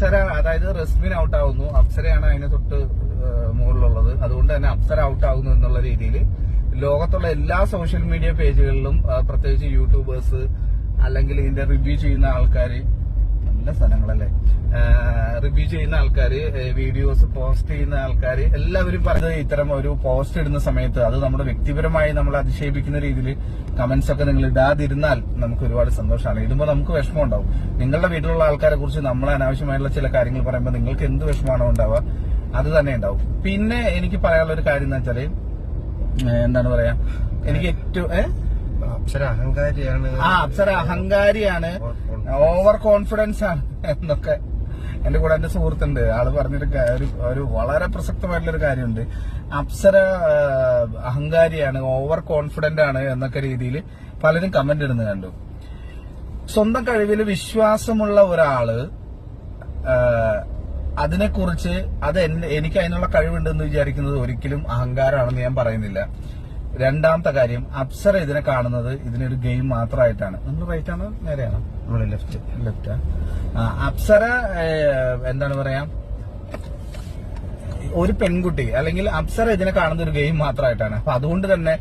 അപ്സര അതായത് റസ്മിൻ ഔട്ട് ആവുന്നു അപ്സരയാണ് അതിന് തൊട്ട് മുകളിലുള്ളത്. അതുകൊണ്ട് തന്നെ അപ്സര ഔട്ട് ആവുന്നു എന്നുള്ള രീതിയിൽ ലോകത്തുള്ള എല്ലാ സോഷ്യൽ മീഡിയ പേജുകളിലും പ്രത്യേകിച്ച് യൂട്യൂബേഴ്സ് അല്ലെങ്കിൽ ഇതിന്റെ റിവ്യൂ ചെയ്യുന്ന ആൾക്കാർ നല്ല സ്ഥലങ്ങളല്ലേ? റിവ്യൂ ചെയ്യുന്ന ആൾക്കാര് വീഡിയോസ് പോസ്റ്റ് ചെയ്യുന്ന ആൾക്കാര് എല്ലാവരും പറഞ്ഞത് ഇത്തരം ഒരു പോസ്റ്റ് ഇടുന്ന സമയത്ത് അത് നമ്മുടെ വ്യക്തിപരമായി നമ്മൾ അധിക്ഷേപിക്കുന്ന രീതിയിൽ കമന്റ്സ് ഒക്കെ നിങ്ങൾ ഇടാതിരുന്നാൽ നമുക്ക് ഒരുപാട് സന്തോഷമാണ്. ഇടുമ്പോൾ നമുക്ക് വിഷമം ഉണ്ടാവും. നിങ്ങളുടെ വീട്ടിലുള്ള ആൾക്കാരെ കുറിച്ച് നമ്മൾ അനാവശ്യമായിട്ടുള്ള ചില കാര്യങ്ങൾ പറയുമ്പോൾ നിങ്ങൾക്ക് എന്ത് വിഷമമാണോ ഉണ്ടാവുക അത് തന്നെ ഉണ്ടാവും. പിന്നെ എനിക്ക് പറയാനുള്ള ഒരു കാര്യം എന്ന് വെച്ചാൽ എന്താണ് പറയാ? എനിക്ക് ഏറ്റവും അപ്സര അഹങ്കാരിയാണ്. ആ അപ്സര അഹങ്കാരിയാണ്. ഓവർ കോൺഫിഡൻസ് ആണ്. എന്നൊക്കെ എന്റെ കൂടെ എന്റെ സുഹൃത്തുണ്ട്. ആൾ പറഞ്ഞൊരു ഒരു ഒരു വളരെ പ്രസക്തമായിട്ടുള്ള ഒരു കാര്യമുണ്ട്. അപ്സര അഹങ്കാരിയാണ് ഓവർ കോൺഫിഡന്റ് ആണ് എന്നൊക്കെ രീതിയിൽ പലരും കമന്റ് ഇടുന്നത് കണ്ടു. സ്വന്തം കഴിവിൽ വിശ്വാസമുള്ള ഒരാൾ അതിനെക്കുറിച്ച് അത് എനിക്ക് അതിനുള്ള കഴിവുണ്ടെന്ന് വിചാരിക്കുന്നത് ഒരിക്കലും അഹങ്കാരമാണെന്ന് ഞാൻ പറയുന്നില്ല. രണ്ടാമത്തെ കാര്യം അപ്സര ഇതിനെ കാണുന്നത് ഇതിനൊരു ഗെയിം മാത്രമായിട്ടാണ്. നമ്മൾ റൈറ്റ് ആണ് നേരെയാണ്. നമ്മൾ ലെഫ്റ്റ് ലെഫ്റ്റ് അപ്സര എന്താണ് പറയാ? ഒരു പെൺകുട്ടി അല്ലെങ്കിൽ അപ്സര ഇതിനെ കാണുന്ന ഒരു ഗെയിം മാത്രമായിട്ടാണ്. അപ്പൊ അതുകൊണ്ട് തന്നെ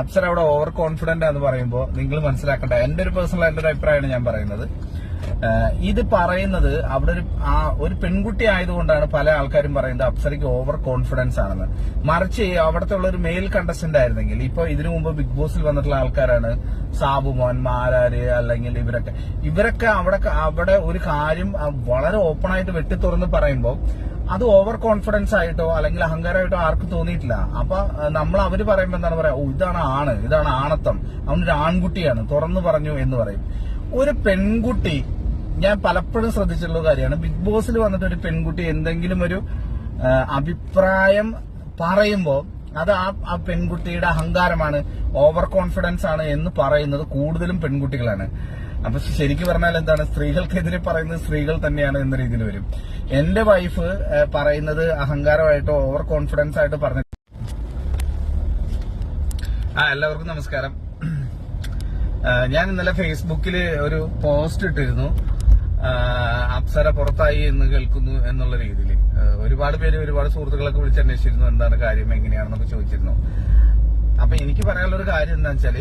അപ്സര അവിടെ ഓവർ കോൺഫിഡന്റ് എന്ന് പറയുമ്പോൾ നിങ്ങൾ മനസ്സിലാക്കേണ്ട എന്റെ ഒരു പേഴ്സണൽ എന്റെ ഒരു അഭിപ്രായമാണ് ഞാൻ പറയുന്നത്. ഇത് പറയുന്നത് അവിടെ ഒരു ആ ഒരു പെൺകുട്ടി ആയതുകൊണ്ടാണ് പല ആൾക്കാരും പറയുന്നത് അപ്സരയ്ക്ക് ഓവർ കോൺഫിഡൻസ് ആണെന്ന്. മറിച്ച് അവിടുത്തെ ഉള്ള ഒരു മെയിൽ കണ്ടസ്റ്റന്റ് ആയിരുന്നെങ്കിൽ ഇപ്പൊ ഇതിനു മുമ്പ് ബിഗ് ബോസിൽ വന്നിട്ടുള്ള ആൾക്കാരാണ് സാബു മോൻ മാരാര് അല്ലെങ്കിൽ ഇവരൊക്കെ. ഇവരൊക്കെ അവിടെ അവിടെ ഒരു കാര്യം വളരെ ഓപ്പൺ ആയിട്ട് വെട്ടി തുറന്ന് പറയുമ്പോൾ അത് ഓവർ കോൺഫിഡൻസ് ആയിട്ടോ അല്ലെങ്കിൽ അഹങ്കാരമായിട്ടോ ആർക്കും തോന്നിയിട്ടില്ല. അപ്പൊ നമ്മൾ അവർ പറയുമ്പോ എന്താണ് പറയാ ഓ ഇതാണ് ആണ് ഇതാണ് ആണത്തം. അവനൊരു ആൺകുട്ടിയാണ് തുറന്നു പറഞ്ഞു എന്ന് പറയും. ഒരു പെൺകുട്ടി ഞാൻ പലപ്പോഴും ശ്രദ്ധിച്ചിട്ടുള്ള കാര്യമാണ്. ബിഗ് ബോസിൽ വന്നിട്ട് ഒരു പെൺകുട്ടി എന്തെങ്കിലും ഒരു അഭിപ്രായം പറയുമ്പോൾ അത് ആ ആ പെൺകുട്ടിയുടെ അഹങ്കാരമാണ് ഓവർ കോൺഫിഡൻസ് ആണ് എന്ന് പറയുന്നത് കൂടുതലും പെൺകുട്ടികളാണ്. അപ്പൊ ശരിക്കും പറഞ്ഞാൽ എന്താണ്? സ്ത്രീകൾക്കെതിരെ പറയുന്നത് സ്ത്രീകൾ തന്നെയാണ് എന്ന രീതിയിൽ വരും. എന്റെ വൈഫ് പറയുന്നത് അഹങ്കാരമായിട്ടോ ഓവർ കോൺഫിഡൻസ് ആയിട്ട് പറഞ്ഞു ആ എല്ലാവർക്കും നമസ്കാരം. ഞാൻ ഇന്നലെ ഫേസ്ബുക്കിൽ ഒരു പോസ്റ്റ് ഇട്ടിരുന്നു. അപ്സര പുറത്തായി എന്ന് കേൾക്കുന്നു എന്നുള്ള രീതിയിൽ. ഒരുപാട് പേര് ഒരുപാട് സുഹൃത്തുക്കളൊക്കെ വിളിച്ച് അന്വേഷിച്ചിരുന്നു എന്താണ് കാര്യം എങ്ങനെയാണെന്നൊക്കെ ചോദിച്ചിരുന്നു. അപ്പൊ എനിക്ക് പറയാനുള്ള ഒരു കാര്യം എന്താ വെച്ചാൽ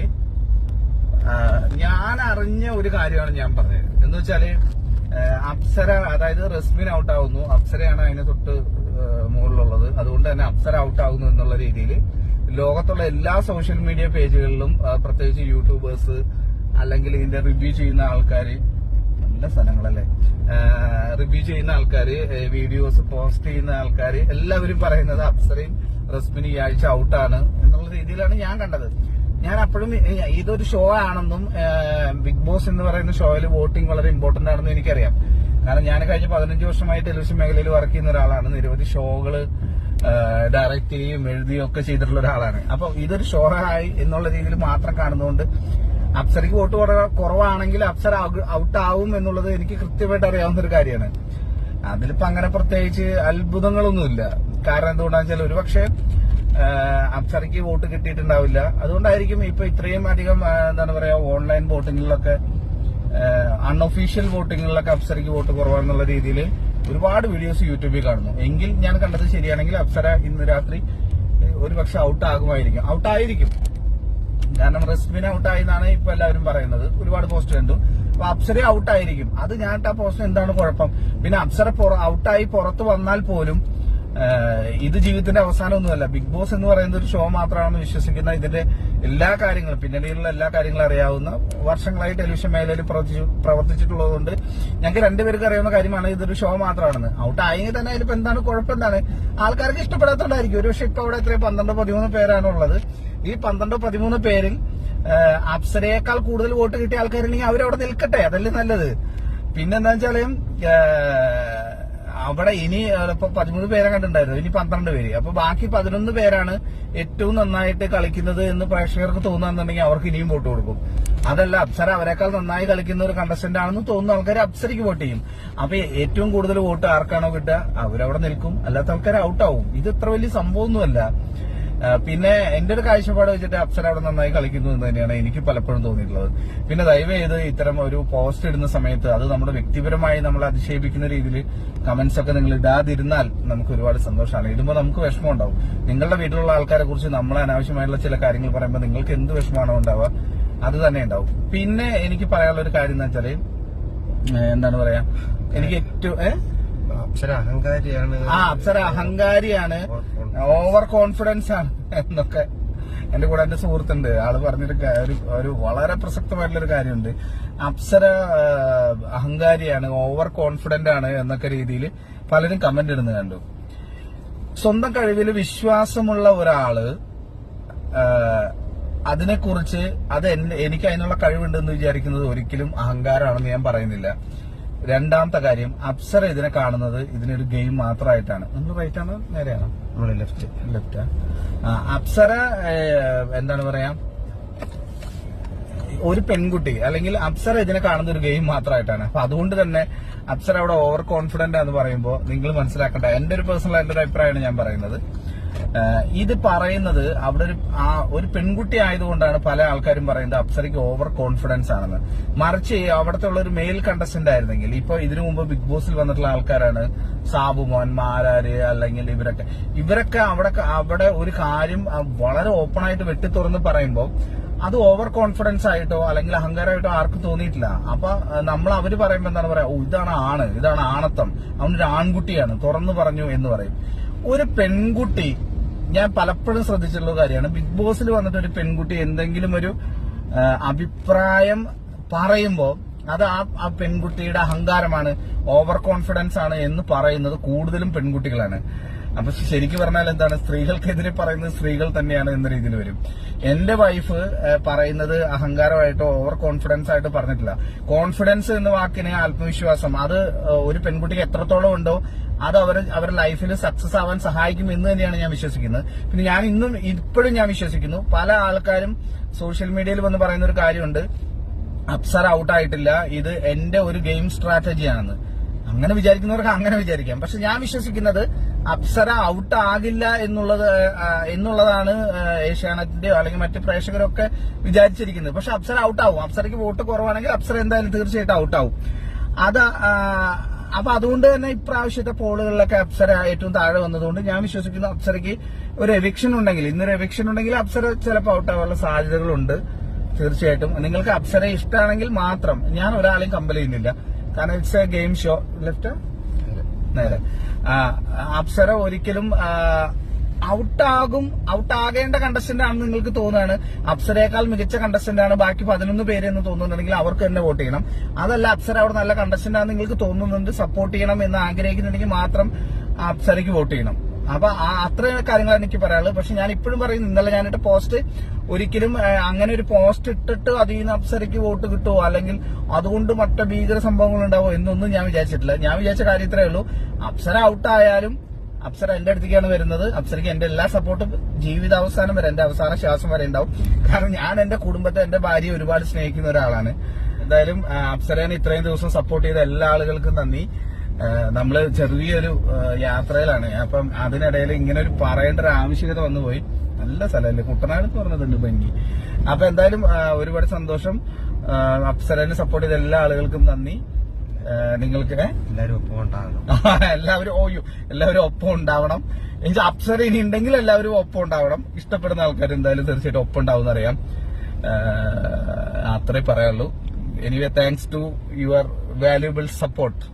ഞാൻ അറിഞ്ഞ ഒരു കാര്യമാണ് ഞാൻ പറഞ്ഞത്. എന്ന് വെച്ചാൽ അപ്സര അതായത് റസ്മിൻ ഔട്ട് ആവുന്നു അപ്സരയാണ് അതിന് തൊട്ട് മുകളിലുള്ളത്. അതുകൊണ്ട് തന്നെ അപ്സര ഔട്ട് ആവുന്നു എന്നുള്ള രീതിയിൽ ലോകത്തുള്ള എല്ലാ സോഷ്യൽ മീഡിയ പേജുകളിലും പ്രത്യേകിച്ച് യൂട്യൂബേഴ്സ് അല്ലെങ്കിൽ ഇതിന്റെ റിവ്യൂ ചെയ്യുന്ന ആൾക്കാര് നല്ല സ്ഥലങ്ങളല്ലേ? റിവ്യൂ ചെയ്യുന്ന ആൾക്കാര് വീഡിയോസ് പോസ്റ്റ് ചെയ്യുന്ന ആൾക്കാര് എല്ലാവരും പറയുന്നത് അപ്സരയും റസ്മിനും ഈ ആഴ്ച ഔട്ടാണ് എന്നുള്ള രീതിയിലാണ് ഞാൻ കണ്ടത്. ഞാൻ അപ്പോഴും ഇതൊരു ഷോ ആണെന്നും ബിഗ് ബോസ് എന്ന് പറയുന്ന ഷോയിൽ വോട്ടിംഗ് വളരെ ഇമ്പോർട്ടന്റ് ആണെന്നും എനിക്കറിയാം. കാരണം ഞാൻ കഴിഞ്ഞ പതിനഞ്ച് വർഷമായി ടെലിവിഷൻ മേഖലയിൽ വർക്ക് ചെയ്യുന്ന ഒരാളാണ്. നിരവധി ഷോകൾ ഡയറക്റ്റ് ചെയ്യുകയും എഴുതുകയും ഒക്കെ ചെയ്തിട്ടുള്ള ഒരാളാണ്. അപ്പൊ ഇതൊരു ഷോ ആയി എന്നുള്ള രീതിയിൽ മാത്രം കാണുന്നതുകൊണ്ട് അപ്സരയ്ക്ക് വോട്ട് കുറ- കുറവാണെങ്കിൽ അപ്സര ഔട്ട് ആവും എന്നുള്ളത് എനിക്ക് കൃത്യമായിട്ട് അറിയാവുന്ന ഒരു കാര്യമാണ്. അതിലിപ്പോ അങ്ങനെ പ്രത്യേകിച്ച് അത്ഭുതങ്ങളൊന്നുമില്ല. കാരണം എന്തുകൊണ്ടാന്ന് വെച്ചാൽ ഒരുപക്ഷെ അപ്സരയ്ക്ക് വോട്ട് കിട്ടിയിട്ടുണ്ടാവില്ല. അതുകൊണ്ടായിരിക്കും ഇപ്പൊ ഇത്രയും അധികം എന്താണ് പറയാ ഓൺലൈൻ വോട്ടിങ്ങിലൊക്കെ അൺഒഫീഷ്യൽ വോട്ടിങ്ങിലൊക്കെ അപ്സരയ്ക്ക് വോട്ട് കുറവാണെന്നുള്ള രീതിയിൽ ഒരുപാട് വീഡിയോസ് യൂട്യൂബിൽ കാണുന്നു. എങ്കിൽ ഞാൻ കണ്ടത് ശരിയാണെങ്കിൽ അപ്സര ഇന്ന് രാത്രി ഒരുപക്ഷെ ഔട്ട് ആകുമായിരിക്കും ഔട്ട് ആയിരിക്കും കാരണം റെസ്മിൻ ഔട്ടായി എന്നാണ് ഇപ്പൊ എല്ലാവരും പറയുന്നത്. ഒരുപാട് പോസ്റ്റ് കണ്ടു. അപ്പൊ അപ്സര ഔട്ടായിരിക്കും അത് ഞാൻ ആ പോസ്റ്റ് എന്താണ് കുഴപ്പം? പിന്നെ അപ്സര ഔട്ടായി പുറത്ത് വന്നാൽ പോലും ഇത് ജീവിതത്തിന്റെ അവസാനമൊന്നുമല്ല. ബിഗ് ബോസ് എന്ന് പറയുന്ന ഒരു ഷോ മാത്രമാണെന്ന് വിശ്വസിക്കുന്ന ഇതിന്റെ എല്ലാ കാര്യങ്ങളും പിന്നണിയിലുള്ള എല്ലാ കാര്യങ്ങളും അറിയാവുന്ന വർഷങ്ങളായി ടെലിവിഷൻ മേഖലയിൽ പ്രവർത്തിച്ചിട്ടുള്ളത് പ്രവർത്തിച്ചിട്ടുള്ളതുകൊണ്ട് ഞങ്ങൾക്ക് രണ്ടുപേർക്ക് അറിയാവുന്ന കാര്യമാണ് ഇതൊരു ഷോ മാത്രമാണെന്ന്. ഔട്ടായെങ്കിൽ തന്നെ അതിലിപ്പോ എന്താണ് കുഴപ്പം? എന്താണ്? ആൾക്കാർക്ക് ഇഷ്ടപ്പെടാത്തതായിരിക്കും ഒരു പക്ഷെ ഇപ്പൊ അവിടെ എത്രയും പന്ത്രണ്ട് പതിമൂന്ന് പേരാണുള്ളത്. ഈ പന്ത്രണ്ടോ പതിമൂന്ന് പേരിൽ അപ്സരയേക്കാൾ കൂടുതൽ വോട്ട് കിട്ടിയ ആൾക്കാരുണ്ടെങ്കിൽ അവരവിടെ നിൽക്കട്ടെ അതല്ലേ നല്ലത്. പിന്നെന്താ വെച്ചാൽ അവിടെ ഇനി ഇപ്പൊ പതിമൂന്ന് പേരെ കണ്ടിട്ടുണ്ടായിരുന്നു ഇനി പന്ത്രണ്ട് പേര്. അപ്പൊ ബാക്കി പതിനൊന്ന് പേരാണ് ഏറ്റവും നന്നായിട്ട് കളിക്കുന്നത് എന്ന് പ്രേക്ഷകർക്ക് തോന്നുന്നുണ്ടെങ്കിൽ അവർക്ക് ഇനിയും വോട്ട് കൊടുക്കും. അതല്ല അപ്സര അവരെക്കാൾ നന്നായി കളിക്കുന്ന ഒരു കണ്ടസ്റ്റന്റ് ആണെന്ന് തോന്നുന്ന ആൾക്കാർ അപ്സരയ്ക്ക് വോട്ട് ചെയ്യും. അപ്പൊ ഏറ്റവും കൂടുതൽ വോട്ട് ആർക്കാണോ കിട്ടുക? അവരവിടെ നിൽക്കും. അല്ലാത്ത ആൾക്കാർ ഔട്ടാവും ഇത് ഇത്ര വലിയ സംഭവമൊന്നുമല്ല. പിന്നെ എന്റെ ഒരു കാഴ്ചപ്പാട് വെച്ചിട്ട് അപ്സര അവിടെ നന്നായി കളിക്കുന്നു എന്ന് തന്നെയാണ് എനിക്ക് പലപ്പോഴും തോന്നിയിട്ടുള്ളത്. പിന്നെ ദയവ് ചെയ്ത് ഇത്തരം ഒരു പോസ്റ്റ് ഇടുന്ന സമയത്ത് അത് നമ്മുടെ വ്യക്തിപരമായി നമ്മൾ അധിക്ഷേപിക്കുന്ന രീതിയിൽ കമന്റ്സ് ഒക്കെ നിങ്ങൾ ഇടാതിരുന്നാൽ നമുക്ക് ഒരുപാട് സന്തോഷമാണ്. ഇടുമ്പോൾ നമുക്ക് വിഷമം ഉണ്ടാവും. നിങ്ങളുടെ വീട്ടിലുള്ള ആൾക്കാരെ കുറിച്ച് നമ്മൾ അനാവശ്യമായിട്ടുള്ള ചില കാര്യങ്ങൾ പറയുമ്പോൾ നിങ്ങൾക്ക് എന്ത് വിഷമമാണോ ഉണ്ടാവുക അത് തന്നെ ഉണ്ടാവും. പിന്നെ എനിക്ക് പറയാനുള്ള ഒരു കാര്യം എന്ന് വെച്ചാൽ എന്താണ് പറയാ എനിക്ക് ഏറ്റവും അപ്സര അഹങ്കാരിയാണ്. ആ അപ്സര അഹങ്കാരിയാണ്. ഓവർ കോൺഫിഡൻസ് ആണ് എന്നൊക്കെ എന്റെ കൂടെ എന്റെ സുഹൃത്തുണ്ട്. ആൾ പറഞ്ഞൊരു ഒരു ഒരു വളരെ പ്രസക്തമായിട്ടുള്ള ഒരു കാര്യമുണ്ട്. അപ്സര അഹങ്കാരിയാണ് ഓവർ കോൺഫിഡന്റ് ആണ് എന്നൊക്കെ രീതിയിൽ പലരും കമന്റ് ഇടുന്നത് കണ്ടു. സ്വന്തം കഴിവിൽ വിശ്വാസമുള്ള ഒരാൾ അതിനെക്കുറിച്ച് അത് എനിക്ക് അതിനുള്ള കഴിവുണ്ടെന്ന് വിചാരിക്കുന്നത് ഒരിക്കലും അഹങ്കാരമാണെന്ന് ഞാൻ പറയുന്നില്ല. രണ്ടാമത്തെ കാര്യം അപ്സര ഇതിനെ കാണുന്നത് ഇതിനൊരു ഗെയിം മാത്രമായിട്ടാണ്. നമ്മൾ റൈറ്റ് ആണ് നേരെയാണ്. നമ്മൾ ലെഫ്റ്റ് ലെഫ്റ്റ് അപ്സര എന്താണ് പറയാ? ഒരു പെൺകുട്ടി അല്ലെങ്കിൽ അപ്സര ഇതിനെ കാണുന്ന ഒരു ഗെയിം മാത്രമായിട്ടാണ്. അപ്പൊ അതുകൊണ്ട് തന്നെ അപ്സര അവിടെ ഓവർ കോൺഫിഡന്റ് എന്ന് പറയുമ്പോൾ നിങ്ങൾ മനസ്സിലാക്കേണ്ട എന്റെ ഒരു പേഴ്സണൽ ആയിട്ടുള്ള അഭിപ്രായമാണ് ഞാൻ പറയുന്നത്. ഇത് പറയുന്നത് അവിടെ ഒരു ഒരു പെൺകുട്ടി ആയതുകൊണ്ടാണ് പല ആൾക്കാരും പറയുന്നത് അപ്സരയ്ക്ക് ഓവർ കോൺഫിഡൻസ് ആണെന്ന്. മറിച്ച് അവിടുത്തെ ഉള്ള ഒരു മെയിൽ കണ്ടസ്റ്റന്റ് ആയിരുന്നെങ്കിൽ ഇപ്പൊ ഇതിനു മുമ്പ് ബിഗ് ബോസിൽ വന്നിട്ടുള്ള ആൾക്കാരാണ് സാബുമോൻ മാരാര് അല്ലെങ്കിൽ ഇവരൊക്കെ. ഇവരൊക്കെ അവിടെ അവിടെ ഒരു കാര്യം വളരെ ഓപ്പൺ ആയിട്ട് വെട്ടി തുറന്ന് പറയുമ്പോൾ അത് ഓവർ കോൺഫിഡൻസ് ആയിട്ടോ അല്ലെങ്കിൽ അഹങ്കാരമായിട്ടോ ആർക്കും തോന്നിയിട്ടില്ല. അപ്പൊ നമ്മൾ അവർ പറയുമ്പോ എന്താണ് പറയാ ഓ ഇതാണ് ആണ് ഇതാണ് ആണത്തം. അവനൊരു ആൺകുട്ടിയാണ് തുറന്നു പറഞ്ഞു എന്ന് പറയും. ഒരു പെൺകുട്ടി ഞാൻ പലപ്പോഴും ശ്രദ്ധിച്ചിട്ടുള്ള കാര്യമാണ്. ബിഗ് ബോസിൽ വന്നിട്ട് ഒരു പെൺകുട്ടി എന്തെങ്കിലും ഒരു അഭിപ്രായം പറയുമ്പോൾ അത് ആ ആ പെൺകുട്ടിയുടെ അഹങ്കാരമാണ് ഓവർ കോൺഫിഡൻസ് ആണ് എന്ന് പറയുന്നത് കൂടുതലും പെൺകുട്ടികളാണ്. അപ്പൊ ശരിക്കും പറഞ്ഞാൽ എന്താണ്? സ്ത്രീകൾക്കെതിരെ പറയുന്നത് സ്ത്രീകൾ തന്നെയാണ് എന്ന രീതിയിൽ വരും. എന്റെ വൈഫ് പറയുന്നത് അഹങ്കാരമായിട്ടോ ഓവർ കോൺഫിഡൻസ് ആയിട്ട് പറഞ്ഞിട്ടില്ല. കോൺഫിഡൻസ് എന്ന വാക്കിന് ആത്മവിശ്വാസം അത് ഒരു പെൺകുട്ടിക്ക് എത്രത്തോളം ഉണ്ടോ അത് അവർ അവരുടെ ലൈഫിൽ സക്സസ് ആവാൻ സഹായിക്കും എന്ന് തന്നെയാണ് ഞാൻ വിശ്വസിക്കുന്നത്. പിന്നെ ഞാൻ ഇന്നും ഇപ്പോഴും ഞാൻ വിശ്വസിക്കുന്നു. പല ആൾക്കാരും സോഷ്യൽ മീഡിയയിൽ വന്ന് പറയുന്ന ഒരു കാര്യമുണ്ട്. അപ്സർ ഔട്ട് ആയിട്ടില്ല. ഇത് എന്റെ ഒരു ഗെയിം സ്ട്രാറ്റജിയാണെന്ന് അങ്ങനെ വിചാരിക്കുന്നവർക്ക് അങ്ങനെ വിചാരിക്കാം. പക്ഷെ ഞാൻ വിശ്വസിക്കുന്നത് അപ്സര ഔട്ട് ആകില്ല എന്നുള്ളത് എന്നുള്ളതാണ് ഏഷ്യാനെറ്റിന്റെയോ അല്ലെങ്കിൽ മറ്റ് പ്രേക്ഷകരൊക്കെ വിചാരിച്ചിരിക്കുന്നത്. പക്ഷെ അപ്സര ഔട്ട് ആവും. അപ്സരയ്ക്ക് വോട്ട് കുറവാണെങ്കിൽ അപ്സര എന്തായാലും തീർച്ചയായിട്ടും ഔട്ട് ആവും. അത് അപ്പൊ അതുകൊണ്ട് തന്നെ ഇപ്രാവശ്യത്തെ പോളുകളിലൊക്കെ അപ്സര ഏറ്റവും താഴെ വന്നതുകൊണ്ട് ഞാൻ വിശ്വസിക്കുന്നു അപ്സരയ്ക്ക് ഒരു എവിക്ഷൻ ഉണ്ടെങ്കിൽ. ഇന്നൊരു എവിക്ഷൻ ഉണ്ടെങ്കിൽ അപ്സര ചിലപ്പോൾ ഔട്ടാവാനുള്ള സാധ്യതകളുണ്ട്. തീർച്ചയായിട്ടും. നിങ്ങൾക്ക് അപ്സര ഇഷ്ടമാണെങ്കിൽ മാത്രം. ഞാൻ ഒരാളെയും കമ്പൽ കാരണം it's a game show left നേരെ. അപ്സര ഒരിക്കലും ഔട്ടാകും ഔട്ടാകേണ്ട കണ്ടസ്റ്റന്റ് ആണെന്ന് നിങ്ങൾക്ക് തോന്നുകയാണ്. അപ്സരയേക്കാൾ മികച്ച കണ്ടസ്റ്റന്റ് ആണ് ബാക്കി പതിനൊന്ന് പേര് എന്ന് തോന്നുന്നുണ്ടെങ്കിൽ അവർക്ക് തന്നെ വോട്ട് ചെയ്യണം. അതല്ല അപ്സര അവിടെ നല്ല കണ്ടസ്റ്റന്റ് ആണെന്ന് നിങ്ങൾക്ക് തോന്നുന്നുണ്ട്. സപ്പോർട്ട് ചെയ്യണം എന്ന് ആഗ്രഹിക്കുന്നുണ്ടെങ്കിൽ മാത്രം അപ്സരയ്ക്ക് വോട്ട് ചെയ്യണം. അപ്പൊ ആ അത്രയും കാര്യങ്ങളാണ് എനിക്ക് പറയാനുള്ളത്. പക്ഷെ ഞാൻ ഇപ്പോഴും പറയുന്നു ഇന്നലെ ഞാനിട്ട് പോസ്റ്റ് ഒരിക്കലും അങ്ങനെ ഒരു പോസ്റ്റ് ഇട്ടിട്ട് അതിൽ നിന്ന് അപ്സരയ്ക്ക് വോട്ട് കിട്ടുമോ അല്ലെങ്കിൽ അതുകൊണ്ട് മറ്റു ഭീകര സംഭവങ്ങൾ ഉണ്ടാവോ എന്നൊന്നും ഞാൻ വിചാരിച്ചിട്ടില്ല. ഞാൻ വിചാരിച്ച കാര്യം ഇത്രയേ ഉള്ളൂ. അപ്സര ഔട്ടായാലും അപ്സര എന്റെ അടുത്തേക്കാണ് വരുന്നത്. അപ്സരയ്ക്ക് എന്റെ എല്ലാ സപ്പോർട്ടും ജീവിതാവസാനം വരെ എന്റെ അവസാന ശ്വാസം വരെ ഉണ്ടാവും. കാരണം ഞാൻ എന്റെ കുടുംബത്തെ എന്റെ ഭാര്യയെ ഒരുപാട് സ്നേഹിക്കുന്ന ഒരാളാണ്. എന്തായാലും അപ്സരേനെ ഇത്രയും ദിവസം സപ്പോർട്ട് ചെയ്ത എല്ലാ ആളുകൾക്കും നന്ദി. ആ, നമ്മൾ ചെറിയൊരു യാത്രയിലാണ്. അപ്പം അതിനിടയിൽ ഇങ്ങനെ ഒരു പറയേണ്ട ഒരു ആവശ്യകത വന്നുപോയി. നല്ല സ്ഥലമല്ലേ? കുട്ടനാട് എന്ന് പറഞ്ഞതുണ്ട് ഭംഗി അപ്പൊ എന്തായാലും ഒരുപാട് സന്തോഷം. അപ്സരനെ സപ്പോർട്ട് ചെയ്ത എല്ലാ ആളുകൾക്കും നന്ദി. നിങ്ങൾക്ക് എല്ലാവരും ഒപ്പം ഉണ്ടാകണം. എല്ലാവരും ഓയ്യോ എല്ലാവരും ഒപ്പം ഉണ്ടാവണം. എനിക്ക് അപ്സര ഇനി ഉണ്ടെങ്കിൽ എല്ലാവരും ഒപ്പം ഉണ്ടാവണം. ഇഷ്ടപ്പെടുന്ന ആൾക്കാർ എന്തായാലും തീർച്ചയായിട്ടും ഒപ്പം ഉണ്ടാവും അറിയാം അത്രേ പറയാനുള്ളൂ. Anyway thanks to your valuable support